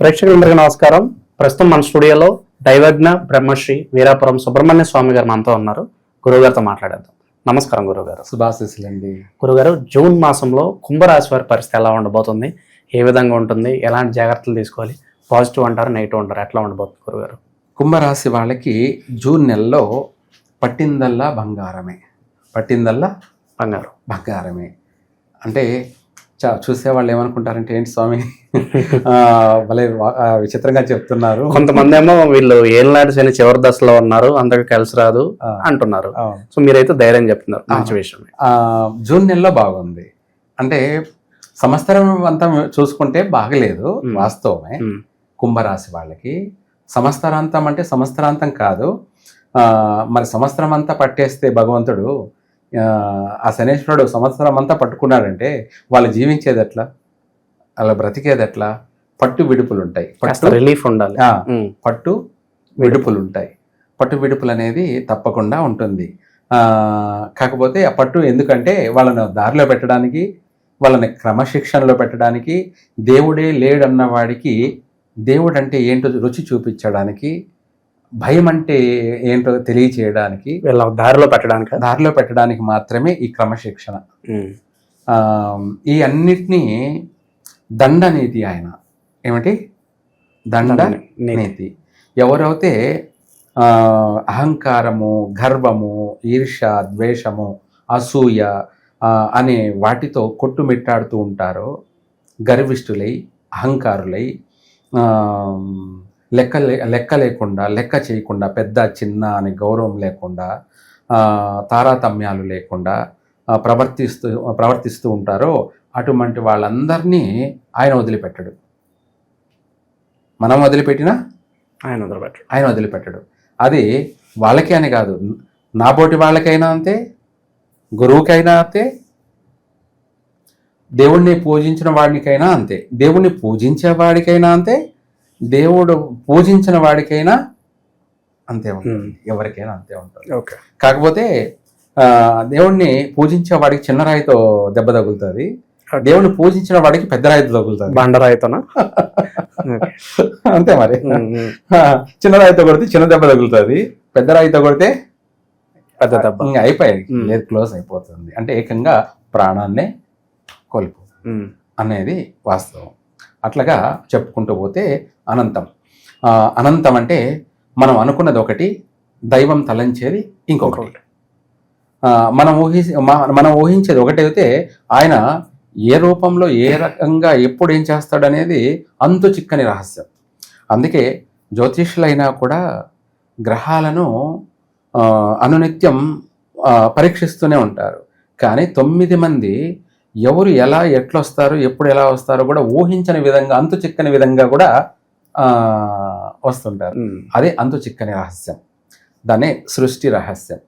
ప్రేక్షకులందరికీ నమస్కారం. ప్రస్తుతం మన స్టూడియోలో దైవజ్ఞ బ్రహ్మశ్రీ వీరాపురం సుబ్రహ్మణ్య స్వామి గారు మనతో ఉన్నారు. గురువుగారితో మాట్లాడేద్దాం. నమస్కారం గురువుగారు. శుభాశీస్సులండి. గురుగారు జూన్ మాసంలో కుంభరాశి వారి పరిస్థితి ఎలా ఉండబోతుంది? ఏ విధంగా ఉంటుంది? ఎలాంటి జాగ్రత్తలు తీసుకోవాలి? పాజిటివ్ అంటారు నెగిటివ్ అంటారు? ఎట్లా ఉండబోతుంది గురుగారు కుంభరాశి వాళ్ళకి జూన్ నెలలో పట్టిందల్లా బంగారమే. పట్టిందల్లా బంగారు. బంగారమే. అంటే చూసే వాళ్ళు ఏమనుకుంటారంటే ఏంటి స్వామి? భలే విచిత్రంగా చెప్తున్నారు. కొంతమంది ఏమో వీళ్ళు ఏళ్ళనాటి శని చివరి దశలో ఉన్నారు అందరికి కలిసి రాదు అంటున్నారు. సో మీరైతే ధైర్యం చెప్తున్నారు మంచి విషయం. ఆ, జూన్ నెలలో బాగుంది. అంటే సంవత్సరం అంతా చూసుకుంటే బాగలేదు. వాస్తవమే. కుంభరాశి వాళ్ళకి. సంవత్సరాంతం అంటే సంవత్సరాంతం కాదు. ఆ, మరి సంవత్సరం అంతా పట్టేస్తే భగవంతుడు ఆ, ఆ శనేశ్వరుడు సంవత్సరం అంతా పట్టుకున్నాడంటే వాళ్ళు జీవించేది ఎట్లా? అలా బ్రతికేది ఎట్లా? పట్టు విడుపులు ఉంటాయి పట్టు రిలీఫ్ ఉండాలి. పట్టు విడుపులు ఉంటాయి పట్టు విడుపులు అనేది తప్పకుండా ఉంటుంది. కాకపోతే ఆ పట్టు ఎందుకంటే వాళ్ళని దారిలో పెట్టడానికి వాళ్ళని క్రమశిక్షణలో పెట్టడానికి దేవుడే లేడన్న వాడికి దేవుడు అంటే ఏంటో రుచి చూపించడానికి భయం అంటే ఏంటో తెలియచేయడానికి వీళ్ళ దారిలో పెట్టడానికి? దారిలో పెట్టడానికి మాత్రమే ఈ క్రమశిక్షణ. ఈ అన్నిటినీ దండ నీతి ఆయన. ఏమిటి దండ నీతి. ఎవరైతే అహంకారము గర్వము ఈర్ష ద్వేషము అసూయ అనే వాటితో కొట్టుమిట్టాడుతూ ఉంటారో గర్విష్ఠులై అహంకారులై లెక్క లెక్క లేకుండా లెక్క చేయకుండా పెద్ద చిన్న అనే గౌరవం లేకుండా తారతమ్యాలు లేకుండా ప్రవర్తిస్తూ ప్రవర్తిస్తూ ఉంటారో అటువంటి వాళ్ళందరినీ ఆయన వదిలిపెట్టడు. మనం వదిలిపెట్టినా? ఆయన వదిలిపెట్టడు. ఆయన వదిలిపెట్టడు. అది వాళ్ళకే అని కాదు. నాబోటి వాళ్ళకైనా అంతే గురువుకైనా అంతే దేవుణ్ణి పూజించిన వాడికైనా అంతే. దేవుణ్ణి పూజించే వాడికైనా అంతే దేవుడు పూజించిన వాడికైనా అంతే ఉంటుంది. ఎవరికైనా అంతే ఉంటుంది. ఓకే. కాకపోతే దేవుణ్ణి పూజించే వాడికి చిన్న రాయితో దెబ్బ తగులుతుంది. దేవుణ్ణి పూజించిన వాడికి పెద్ద రాయితో తగులుతుంది. బండరాయితోనా? అంతే మరి. చిన్న రాయితో కొడితే చిన్న దెబ్బ తగులుతుంది. పెద్ద రాయితో కొడితే పెద్ద దెబ్బ. అయిపోయాయి. మ్మ్. లేదు క్లోజ్ అయిపోతుంది. అంటే ఏకంగా ప్రాణాన్నే కోల్పో ఉమ్, అనేది వాస్తవం. అట్లాగా చెప్పుకుంటూ పోతే అనంతం. అనంతం అంటే మనం అనుకున్నది ఒకటి దైవం తలంచేది ఇంకొకటి. మనం ఊహి మనం ఊహించేది ఒకటైతే ఆయన ఏ రూపంలో ఏ రకంగా ఎప్పుడు ఏం చేస్తాడనేది అంతు చిక్కని రహస్యం. అందుకే జ్యోతిష్యులైనా కూడా గ్రహాలను అనునిత్యం పరీక్షిస్తూనే ఉంటారు. కానీ తొమ్మిది మంది ఎవరు ఎలా ఎట్లా వస్తారు ఎప్పుడు ఎలా వస్తారో కూడా ఊహించని విధంగా అంతు చిక్కని విధంగా కూడా వస్తుంటారు. అదే అంతు చిక్కని రహస్యం. దాన్నే సృష్టి రహస్యం.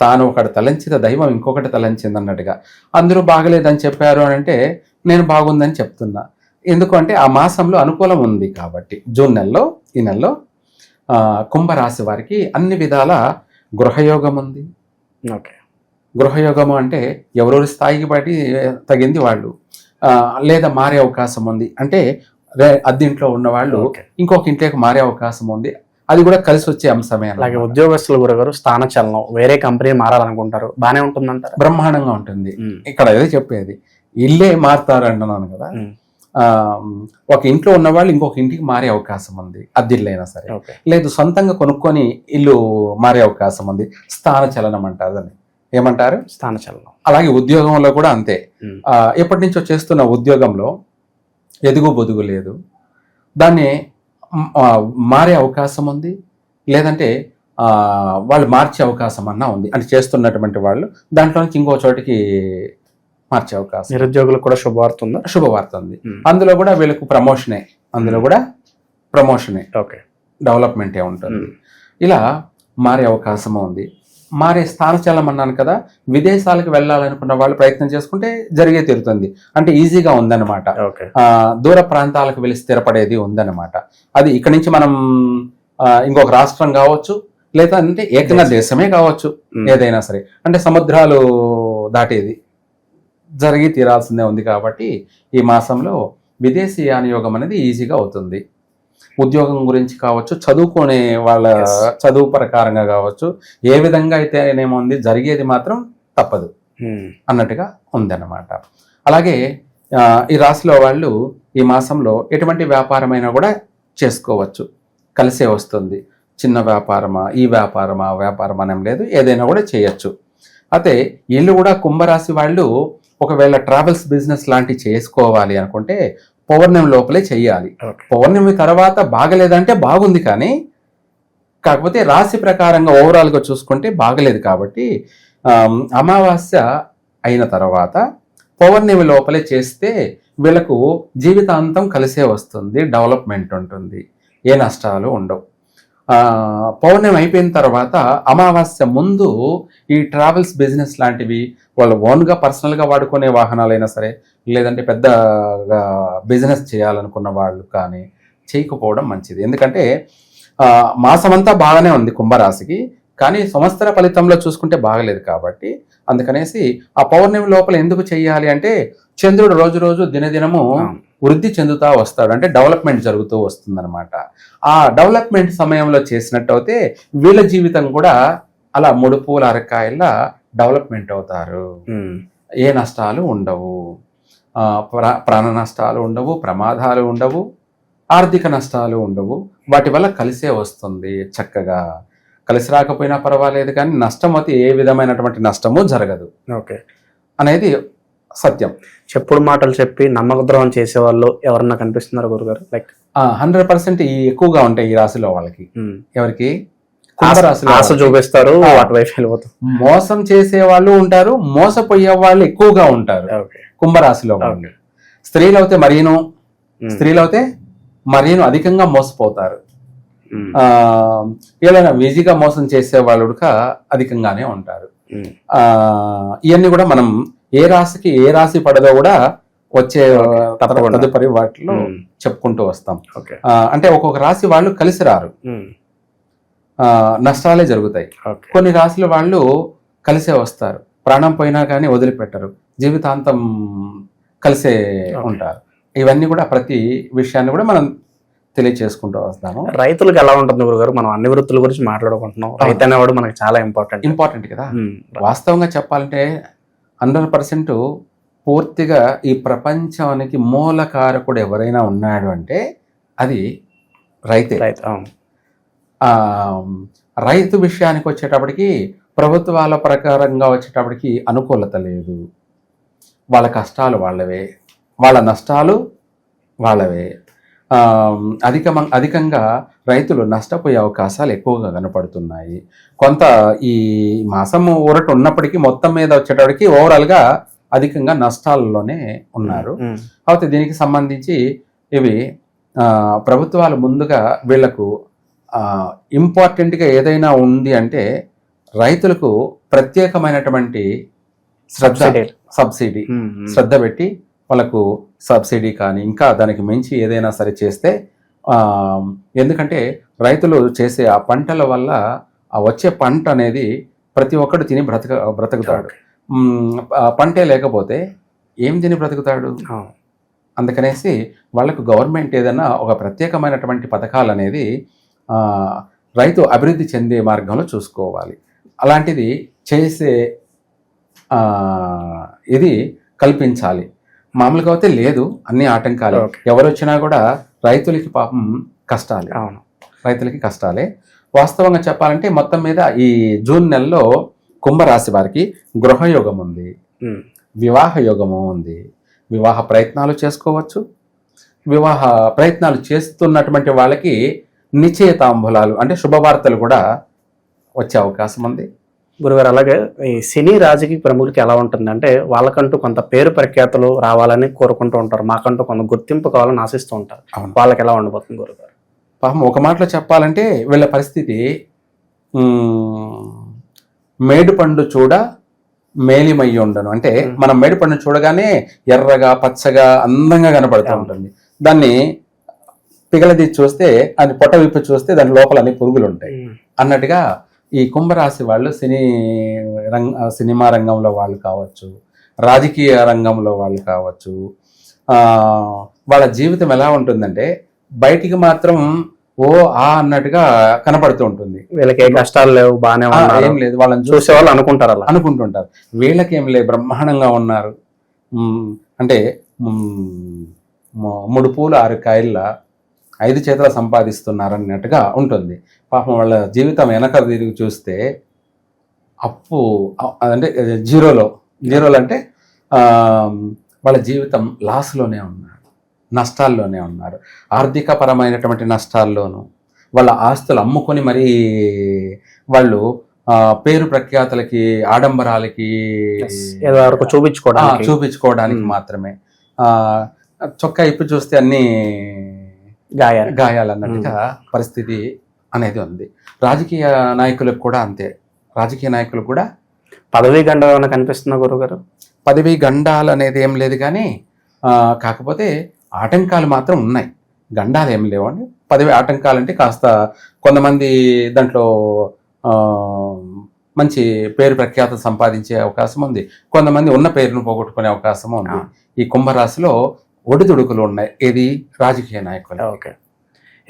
తాను ఒకటి తలంచిన దైవం ఇంకొకటి తలంచింది అన్నట్టుగా అందరూ బాగలేదని చెప్పారు అని అంటే నేను బాగుందని చెప్తున్నా. ఎందుకంటే ఆ మాసంలో అనుకూలం ఉంది కాబట్టి. జూన్ నెలలో ఈ నెలలో కుంభరాశి వారికి అన్ని విధాల గృహయోగం ఉంది. ఓకే. గృహయోగము అంటే ఎవరెవరి స్థాయికి బట్టి తగింది వాళ్ళు. లేదా మారే అవకాశం ఉంది. అంటే అద్దెంట్లో ఉన్న వాళ్ళు ఓకే. ఇంకొక ఇంట్లోకి మారే అవకాశం ఉంది. అది కూడా కలిసి వచ్చే అంశమే. అలాగే ఉద్యోగస్తుల గురుగారు స్థాన చలనం. వేరే కంపెనీ మారాలనుకుంటారు. బానే ఉంటుందంటారా? బ్రహ్మాండంగా ఉంటుంది. ఇక్కడ ఏదో చెప్పేది. ఇల్లే మారుతారు అంటున్నాను కదా ఒక ఇంట్లో ఉన్న వాళ్ళు ఇంకొక ఇంటికి మారే అవకాశం ఉంది. అద్దిల్లైనా సరే. లేదు సొంతంగా కొనుక్కొని ఇల్లు మారే అవకాశం ఉంది. స్థాన చలనం అంటారు దాన్ని. ఏమంటారు? స్థాన చలనం. అలాగే ఉద్యోగంలో కూడా అంతే. ఎప్పటి నుంచో చేస్తున్న ఉద్యోగంలో ఎదుగు బొదుగు లేదు. దాన్ని మారే అవకాశం ఉంది. లేదంటే వాళ్ళు మార్చే అవకాశం అన్నా ఉంది. అంటే చేస్తున్నటువంటి వాళ్ళు దాంట్లో నుంచి ఇంకో చోటికి మార్చే అవకాశం. నిరుద్యోగులకు కూడా శుభవార్త ఉందా? శుభవార్త ఉంది. అందులో కూడా వీళ్ళకు ప్రమోషనే. అందులో కూడా ప్రమోషనే. ఓకే. డెవలప్మెంటే ఉంటుంది. ఇలా మారే అవకాశం ఉంది. మారే స్థానచలం అన్నాను కదా విదేశాలకు వెళ్ళాలనుకున్న వాళ్ళు ప్రయత్నం చేసుకుంటే జరిగే తీరుతుంది. అంటే ఈజీగా ఉందన్నమాట. దూర ప్రాంతాలకు వెళ్ళి స్థిరపడేది ఉందన్నమాట. అది ఇక్కడి నుంచి మనం ఇంకొక రాష్ట్రం కావచ్చు లేదా అంటే ఏకంగా దేశమే కావచ్చు ఉమ్, ఏదైనా సరే. అంటే సముద్రాలు దాటేది జరిగి తీరాల్సిందే ఉంది కాబట్టి ఈ మాసంలో విదేశీయాన యోగం అనేది ఈజీగా అవుతుంది. ఉద్యోగం గురించి కావచ్చు చదువుకునే వాళ్ళ. చదువు ప్రకారంగా కావచ్చు ఏ విధంగా అయితే ఏమోంది జరిగేది మాత్రం తప్పదు ఉమ్, అన్నట్టుగా ఉందన్నమాట. అలాగే ఈ రాశిలో వాళ్ళు ఈ మాసంలో ఎటువంటి వ్యాపారమైనా కూడా చేసుకోవచ్చు. కలిసే వస్తుంది. చిన్న వ్యాపారమా ఈ వ్యాపారమా ఆ వ్యాపారం అనేం లేదు ఏదైనా కూడా చేయొచ్చు. అయితే వీళ్ళు కూడా కుంభరాశి వాళ్ళు ఒకవేళ ట్రావెల్స్ బిజినెస్ లాంటివి చేసుకోవాలి అనుకుంటే పౌర్ణమి లోపలే చెయ్యాలి. పౌర్ణమి తర్వాత బాగలేదంటే బాగుంది కానీ కాకపోతే రాశి ప్రకారంగా ఓవరాల్గా చూసుకుంటే బాగలేదు కాబట్టి అమావాస్య అయిన తర్వాత పౌర్ణమి లోపలే చేస్తే వీళ్ళకు జీవితాంతం కలిసే వస్తుంది డెవలప్మెంట్ ఉంటుంది. ఏ నష్టాలు ఉండవు. పౌర్ణమి అయిపోయిన తర్వాత అమావాస్య ముందు ఈ ట్రావెల్స్ బిజినెస్ లాంటివి వాళ్ళు ఓన్గా పర్సనల్గా వాడుకునే వాహనాలైనా సరే లేదంటే పెద్ద బిజినెస్ చేయాలనుకున్న వాళ్ళు కానీ చేయకపోవడం మంచిది. ఎందుకంటే మాసమంతా బాగానే ఉంది కుంభరాశికి కానీ సంవత్సర ఫలితంలో చూసుకుంటే బాగలేదు కాబట్టి అందుకనేసి ఆ పౌర్ణమి లోపల ఎందుకు చేయాలి అంటే చంద్రుడు రోజు రోజు దినదినము. వృద్ధి చెందుతా వస్తాడు. అంటే డెవలప్మెంట్ జరుగుతూ వస్తుందన్నమాట. ఆ డెవలప్మెంట్ సమయంలో చేసినట్టు అయితే వీళ్ళ జీవితం కూడా అలా ముడుపుల అరకాయల డెవలప్మెంట్ అవుతారు. ఏ నష్టాలు ఉండవు. ప్రాణ నష్టాలు ఉండవు ప్రమాదాలు ఉండవు ఆర్థిక నష్టాలు ఉండవు. వాటి వల్ల కలిసే వస్తుంది చక్కగా. కలిసి రాకపోయినా పర్వాలేదు కానీ నష్టం అయితే ఏ విధమైనటువంటి నష్టము జరగదు. ఓకే. అనేది సత్యం. చెప్పుడు మాటలు చెప్పి నమ్మక ద్రోహం చేసే వాళ్ళు ఎవరన్నా కనిపిస్తున్నారు గురుగారు? లైక్ హండ్రెడ్ పర్సెంట్ ఈ ఎక్కువగా ఉంటాయి ఈ రాశిలో వాళ్ళకి. ఉమ్, ఎవరికి? ఆశ. చూపిస్తారు. అటువైపు వెళ్ళిపోతారు. మోసం చేసే వాళ్ళు ఉంటారు మోసపోయే వాళ్ళు ఎక్కువగా ఉంటారు. కుంభరాశిలో స్త్రీలు అయితే మరీను ఉమ్, స్త్రీలు అయితే మరీను అధికంగా మోసపోతారు. ఆ ఏదైనా ఈజీగా మోసం చేసే వాళ్ళు అధికంగానే ఉంటారు. ఇవన్నీ కూడా మనం ఏ రాశికి ఏ రాశి పడదో కూడా వచ్చే. తదుపరి వాటిలో చెప్పుకుంటూ వస్తాం. అంటే ఒక్కొక్క రాశి వాళ్ళు కలిసి రారు. నష్టాలే జరుగుతాయి. కొన్ని రాశుల వాళ్ళు కలిసే వస్తారు. ప్రాణం పోయినా కానీ వదిలిపెట్టరు. జీవితాంతం కలిసే. ఉంటారు. ఇవన్నీ కూడా ప్రతి విషయాన్ని కూడా మనం తెలియచేసుకుంటూ వస్తాము. రైతులకు ఎలా ఉంటుంది గురుగారు? మనం అన్ని వృత్తుల గురించి మాట్లాడుకుంటున్నాం. రైతు అనేవాడు మనకి చాలా ఇంపార్టెంట్ ఇంపార్టెంట్ కదా. వాస్తవంగా చెప్పాలంటే హండ్రెడ్ పర్సెంట్ పూర్తిగా ఈ ప్రపంచానికి మూలకారకుడు ఎవరైనా ఉన్నాడు అంటే అది రైతే. రైతు విషయానికి వచ్చేటప్పటికి ప్రభుత్వాల ప్రకారంగా వచ్చేటప్పటికి అనుకూలత లేదు. వాళ్ళ కష్టాలు వాళ్ళవే. వాళ్ళ నష్టాలు వాళ్ళవే. అధిక అధికంగా రైతులు నష్టపోయే అవకాశాలు ఎక్కువగా కనపడుతున్నాయి. కొంత ఈ మాసం ఊరట ఉన్నప్పటికీ మొత్తం మీద వచ్చేటప్పటికి ఓవరాల్గా అధికంగా నష్టాల్లోనే ఉన్నారు. కాకపోతే దీనికి సంబంధించి ఇవి ప్రభుత్వాలు ముందుగా వీళ్ళకు ఇంపార్టెంట్గా ఏదైనా ఉంది అంటే రైతులకు ప్రత్యేకమైనటువంటి శ్రద్ధ. సబ్సిడీ శ్రద్ధ పెట్టి వాళ్ళకు సబ్సిడీ కానీ ఇంకా దానికి మించి ఏదైనా సరే చేస్తే ఎందుకంటే రైతులు చేసే ఆ పంటల వల్ల ఆ వచ్చే పంట అనేది ప్రతి ఒక్కడు తిని బ్రతక బ్రతుకుతాడు. పంటే లేకపోతే ఏం తిని బ్రతుకుతాడు. అందుకనేసి వాళ్ళకు గవర్నమెంట్ ఏదైనా ఒక ప్రత్యేకమైనటువంటి పథకాలు అనేది రైతు అభివృద్ధి చెందే మార్గంలో చూసుకోవాలి. అలాంటిది చేసే ఇది కల్పించాలి. మామూలుగా అయితే లేదు అన్ని ఆటంకాలు. ఎవరు వచ్చినా కూడా రైతులకి పాపం కష్టాలే. అవును. రైతులకి కష్టాలే. వాస్తవంగా చెప్పాలంటే మొత్తం మీద ఈ జూన్ నెలలో కుంభరాశి వారికి గృహయోగం ఉంది. వివాహ యోగము ఉంది. వివాహ ప్రయత్నాలు చేసుకోవచ్చు. వివాహ ప్రయత్నాలు చేస్తున్నటువంటి వాళ్ళకి నిశ్చయితాంబులాలు అంటే శుభవార్తలు కూడా వచ్చే అవకాశం ఉంది. గురుగారు అలాగే ఈ సినీ రాజకీయ ప్రముఖులకి ఎలా ఉంటుంది అంటే వాళ్ళకంటూ కొంత పేరు ప్రఖ్యాతులు రావాలని కోరుకుంటూ ఉంటారు. మాకంటూ కొంత గుర్తింపు కావాలని ఆశిస్తూ ఉంటారు. వాళ్ళకి ఎలా ఉండబోతుంది గురుగారు? పాపం ఒక మాటలో చెప్పాలంటే వీళ్ళ పరిస్థితి మ్, మేడిపండు చూడ మేలిమై ఉండను. అంటే. మనం మేడిపండు చూడగానే ఎర్రగా పచ్చగా అందంగా కనపడుతూ. ఉంటుంది. దాన్ని పిగలది చూస్తే అది పొట్ట విప్పి చూస్తే దాని లోపల అన్ని పురుగులు ఉంటాయి అన్నట్టుగా ఈ కుంభరాశి వాళ్ళు సినీ రంగ సినిమా రంగంలో వాళ్ళు కావచ్చు రాజకీయ రంగంలో వాళ్ళు కావచ్చు ఆ, వాళ్ళ జీవితం ఎలా ఉంటుందంటే బయటికి మాత్రం ఓ ఆ అన్నట్టుగా కనపడుతూ ఉంటుంది. వీళ్ళకి ఏ కష్టాలు లేవు బాగానే ఏం లేదు వాళ్ళని చూసే వాళ్ళు అనుకుంటారు అలా. అనుకుంటుంటారు. వీళ్ళకేం లేదు బ్రహ్మాండంగా ఉన్నారు. అంటే మూడు పూలు ఆరు కాయల ఐదు చేతుల సంపాదిస్తున్నారు అన్నట్టుగా ఉంటుంది. పాపం వాళ్ళ జీవితం వెనక తిరిగి చూస్తే అప్పు అంటే జీరోలో జీరోలో అంటే ఆ, వాళ్ళ జీవితం లాస్లోనే ఉన్నారు నష్టాల్లోనే ఉన్నారు. ఆర్థిక పరమైనటువంటి నష్టాల్లోనూ వాళ్ళ ఆస్తులు అమ్ముకొని మరీ వాళ్ళు పేరు ప్రఖ్యాతలకి ఆడంబరాలకి చూపించుకోవడానికి. చూపించుకోవడానికి మ్మ్. మాత్రమే. ఆ, చొక్కా ఇప్పి చూస్తే అన్ని గాయాలు. గాయాలన్నట్టుగా పరిస్థితి అనేది ఉంది. రాజకీయ నాయకులకు కూడా అంతే. రాజకీయ నాయకులు కూడా పదవీ గండం ఏమైనా కనిపిస్తుందా గురువు గారు పదవి గండాలు అనేది ఏం లేదు కానీ కాకపోతే ఆటంకాలు మాత్రం ఉన్నాయి. గండాలు ఏం లేవండి. పదవి ఆటంకాలు అంటే కాస్త కొంతమంది దాంట్లో మంచి పేరు ప్రఖ్యాత సంపాదించే అవకాశం ఉంది. కొంతమంది ఉన్న పేరును పోగొట్టుకునే అవకాశం ఉంది. ఈ కుంభరాశిలో ఒడిదుడుకులు ఉన్నాయి. ఏది? రాజకీయ నాయకులు ఓకే.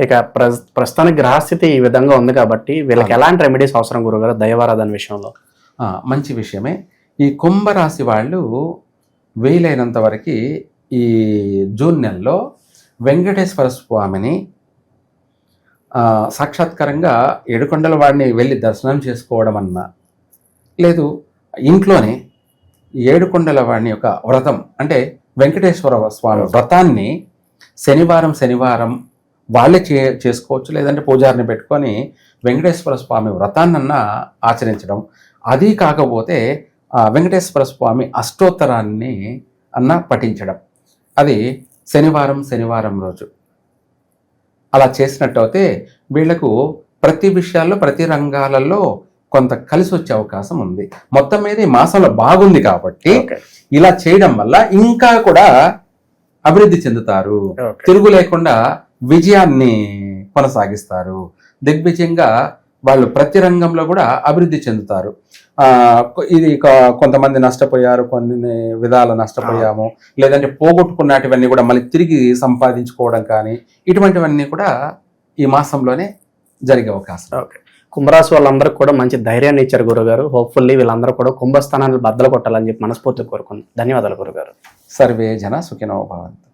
ఇక ప్రస్- ప్రస్తుతానికి గ్రహస్థితి ఈ విధంగా ఉంది కాబట్టి వీళ్ళకి ఎలాంటి రెమెడీస్ అవసరం గురుగారు? దైవారాధన విషయంలో. మంచి విషయమే. ఈ కుంభరాశి వాళ్ళు వీలైనంత వరకు ఈ జూన్ నెలలో వెంకటేశ్వర స్వామిని సాక్షాత్కారంగా ఏడుకొండల వాడిని వెళ్ళి దర్శనం చేసుకోవడం అన్నా లేదు ఇంట్లోనే ఏడుకొండల వాడిని యొక్క వ్రతం అంటే వెంకటేశ్వర స్వామి వ్రతాన్ని శనివారం శనివారం వాళ్ళే చే చేసుకోవచ్చు లేదంటే పూజారిని పెట్టుకొని వెంకటేశ్వర స్వామి వ్రతాన్నన్నా ఆచరించడం. అది కాకపోతే వెంకటేశ్వర స్వామి అష్టోత్తరాన్ని అన్న పఠించడం. అది శనివారం శనివారం రోజు. అలా చేసినట్టయితే వీళ్ళకు ప్రతి విషయాల్లో ప్రతి రంగాలలో కొంత కలిసి వచ్చే అవకాశం ఉంది. మొత్తం మీద ఈ మాసంలో బాగుంది కాబట్టి ఇలా చేయడం వల్ల ఇంకా కూడా అభివృద్ధి చెందుతారు. తిరుగు లేకుండా విజయాన్ని కొనసాగిస్తారు. దిగ్విజయంగా వాళ్ళు ప్రతి రంగంలో కూడా అభివృద్ధి చెందుతారు. ఇది కొంతమంది నష్టపోయారు కొన్ని విధాలు నష్టపోయాము లేదంటే పోగొట్టుకున్నటివన్నీ కూడా మళ్ళీ తిరిగి సంపాదించుకోవడం కానీ ఇటువంటివన్నీ కూడా ఈ మాసంలోనే జరిగే అవకాశం. ఓకే. కుంభరాశి వాళ్ళందరికీ కూడా మంచి ధైర్యాన్ని ఇచ్చారు గురుగారు. హోప్ఫుల్లీ వీళ్ళందరూ కూడా కుంభస్థానాన్ని బద్దలు కొట్టాలని చెప్పి మనస్ఫూర్తి కోరుకుంది. ధన్యవాదాలు గురుగారు. సర్వే జన సుఖినో భవంతు.